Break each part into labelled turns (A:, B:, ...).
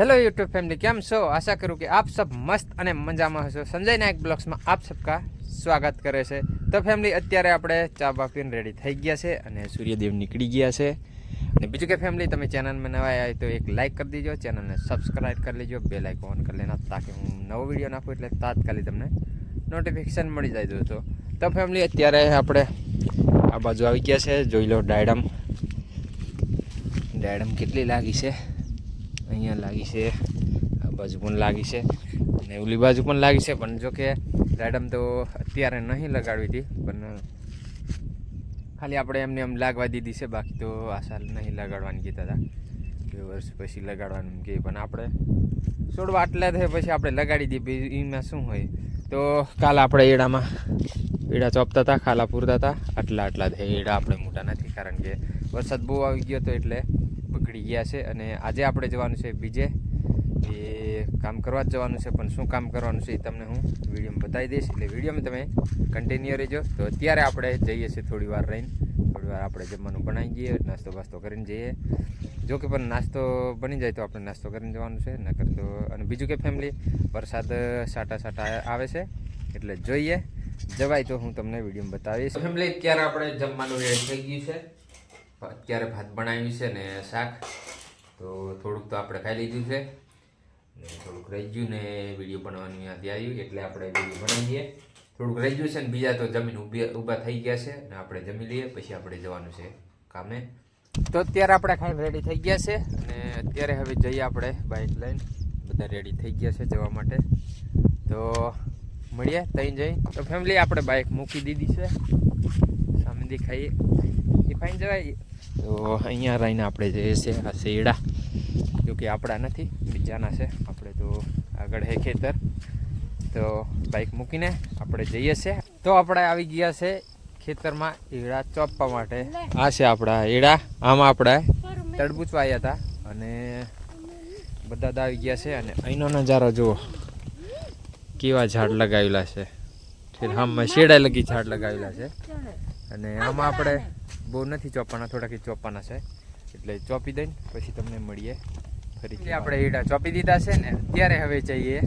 A: Hello YouTube family કેમ છો? આશા કરું કે આપ સબ મસ્ત અને મજામાં હશો. સંજય નાયક બ્લોગ્સમાં આપ સબકા સ્વાગત કરે છે. તો ફેમિલી અત્યારે આપણે ચા બા પીને રેડી થઈ ગયા છે અને સૂર્યદેવ નીકળી ગયા છે. અને બીજું કે ફેમિલી તમે ચેનલમાં નવા આવ્યા તો એક લાઇક કરી દીજો, ચેનલને સબસ્ક્રાઇબ કરી લેજો બે લાઇક ઓન કરી લેના તાકે હું નવો વીડિયો નાખું એટલે તાત્કાલિક તમને નોટિફિકેશન મળી જાય દોસ્તો. તો ફેમિલી અત્યારે આપણે આ બાજુ આવી ગયા છે. જોઈ લો ડાયડમ. ડાયડમ કેટલી લાગી છે? અહીંયા લાગી છે. આ બાજુ પણ લાગી છે. અને ઓલી બાજુ પણ લાગી છે, પણ જો કે રેડમ તો અત્યારે નહીં લગાડવી હતી, પણ ખાલી આપણે એમને એમ લાગવા દીધી છે, બાકી તો આ સાલ નહીં લગાડવાની કીધા હતા. બે વર્ષ પછી લગાડવાનું કહે પણ આપણે છોડવા આટલા થાય પછી આપણે લગાડી દઈએ એમાં શું હોય? તો કાલ આપણે એડામાં એડા ચોપતા હતા, ખાલા પૂરતા હતા, આટલા આટલા થાય, એડા આપણે મોટા નથી, કારણ કે વરસાદ બહુ આવી ગયો હતો એટલે બગડી ગયા છે અને આજે આપણે જવાનું છે બીજે. એ કામ કરવા જ જવાનું છે, પણ શું કામ કરવાનું છે એ તમને હું વિડીયોમાં બતાવી દઈશ. એટલે વિડીયોમાં તમે કન્ટિન્યુ રહેજો. તો અત્યારે આપણે જઈએ છીએ થોડી વાર રહીને. થોડી વાર આપણે જમવાનું બનાવી જઈએ નાસ્તો બાસ્તો કરીને જઈએ. જો કે પણ નાસ્તો બની જાય તો આપણે નાસ્તો કરીને જવાનું છે. નકર તો અને બીજું કે ફેમિલી વરસાદ સાટા સાટા આવે છે, એટલે જોઈએ. જવાય તો હું તમને વિડીયોમાં બતાવીશ. ફેમિલી અત્યારે આપણે જમવાનું રેડી થઈ ગયું છે. અત્યારે ભાત બનાવ્યું છે ને શાક. તો થોડુંક તો આપણે ખાઈ લીધું છે. ને થોડુંક રહી ગયું ને વીડિયો બનાવવાની યાદ આવ્યું એટલે આપણે વીડિયો દઈએ. થોડુંક રહી ગયું છે ને બીજા તો જમીન ઊભી, ઊભા થઈ ગયા છે ને આપણે જમી લઈએ, પછી આપણે જવાનું છે કામે. તો અત્યારે આપણે ખાઈને રેડી થઈ ગયા છે અને અત્યારે હવે જઈએ આપણે બાઇક લઈને. બધા રેડી થઈ ગયા છે જવા માટે. તો મળીએ ત્યાં જઈ. તો ફેમિલી આપણે બાઇક મૂકી દીધી છે. સામે દેખાઈએ એ ફાઈન જવાય. તો અહીંયા રહીને આપણે જઈએ છીએ આ શેડા જો કે આપણા નથી, બીજાના છે. આપણે તો આગળ હે ખેતર. તો બાઇક મૂકીને આપણે જઈએ છીએ. તો આપણે આવી ગયા છે ખેતરમાં એડા ચોપવા માટે. આ છે આપણા એડા આમાં આપણે તડબૂચ વાયા હતા અને બધા જ આવી ગયા છે અને અહીંનો નજારો જુઓ. કેવા ઝાડ લગાવેલા છે. આમાં શેડા લગી ઝાડ લગાવેલા છે. અને આમાં આપણે બહુ નથી ચોપવાના થોડાક ચોપવાના છે. એટલે ચોપી દઈને પછી તમને મળીએ ફરી આપણે ઈડા ચોપી દીધા છે ને અત્યારે હવે જઈએ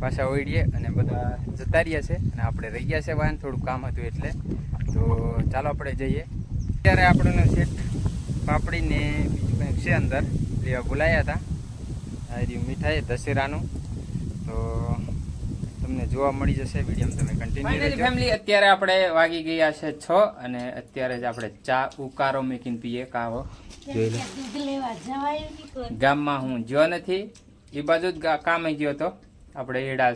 A: પાછા ઓળીએ અને બધા જતા રહ્યા છે અને આપણે રહી ગયા છે વાહન થોડું કામ હતું એટલે. તો ચાલો આપણે જઈએ. અત્યારે આપણને સેટ પાપડીને બીજું કંઈક છે અંદર. લેવા બોલાયા હતા. આ મીઠાઈ દશેરાનું. તો જોવા મળી જશે. વીડિયો તમે કન્ટિન્યુ ફેમિલી અત્યારે આપણે વાગી ગયા છે છ અને અત્યારે જ આપણે ચા ઉકારો મેકીને પીએ કાવો. જોઈ લો
B: દૂધ લેવા જવાય નહીં કોઈ.
A: ગામમાં હું જ્યો નથી. એ બાજુ જ ગા- કામે ગયો હતો આપણે એડા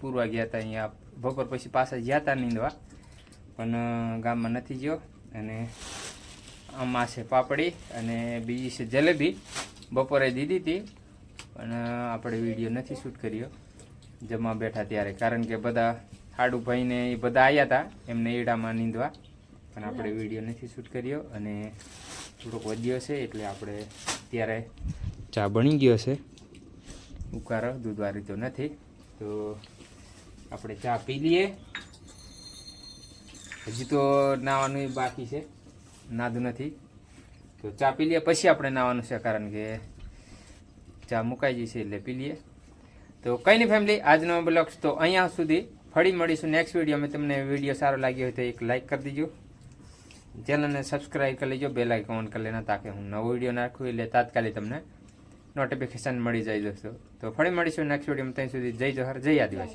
A: પૂરવા ગયા હતા અહીંયા. બપોર પછી પાછા ગયા હતા નીંદવા. પણ ગામમાં નથી ગયો અને આમાં છે પાપડી અને બીજી છે જલેબી. બપોરે દીધી હતી પણ આપણે વીડિયો નથી શૂટ કર્યો. જમવા બેઠા ત્યારે. કારણ કે બધા હાડુભાઈ ને એ બધા આવ્યા હતા એમને ઈડામાં નીંદવા. પણ આપણે વીડિયો નથી શૂટ કર્યો અને થોડોક વધ્યો છે એટલે આપણે ત્યારે ચા બની ગયો છે. ઉકારો દૂધવાળી તો નથી. તો આપણે ચા પી લઈએ. હજી તો નાવાનું બાકી છે. નાદું નથી. તો ચા પી લઈએ. પછી આપણે નાવાનું છે કારણ કે ચા મુકાઈ જશે એટલે પી લઈએ. તો કંઈ નહીં ફેમિલી આજનો બ્લોગ્સ તો અહીંયા સુધી. ફરી મળીશું નેક્સ્ટ વિડીયોમાં તમને વીડિયો સારો લાગ્યો હોય તો એક લાઇક કરી દીજો. ચેનલને સબસ્ક્રાઈબ કરી લેજો. બે લાઇક ઓન કરી લેના તાકે હું નવો વીડિયો નાખું એટલે તાત્કાલિક તમને નોટિફિકેશન મળી જાય દોસ્તો. તો ફરી મળીશું નેક્સ્ટ વિડીયોમાં ત્યાં સુધી જય જોહર જય આદિવાસી.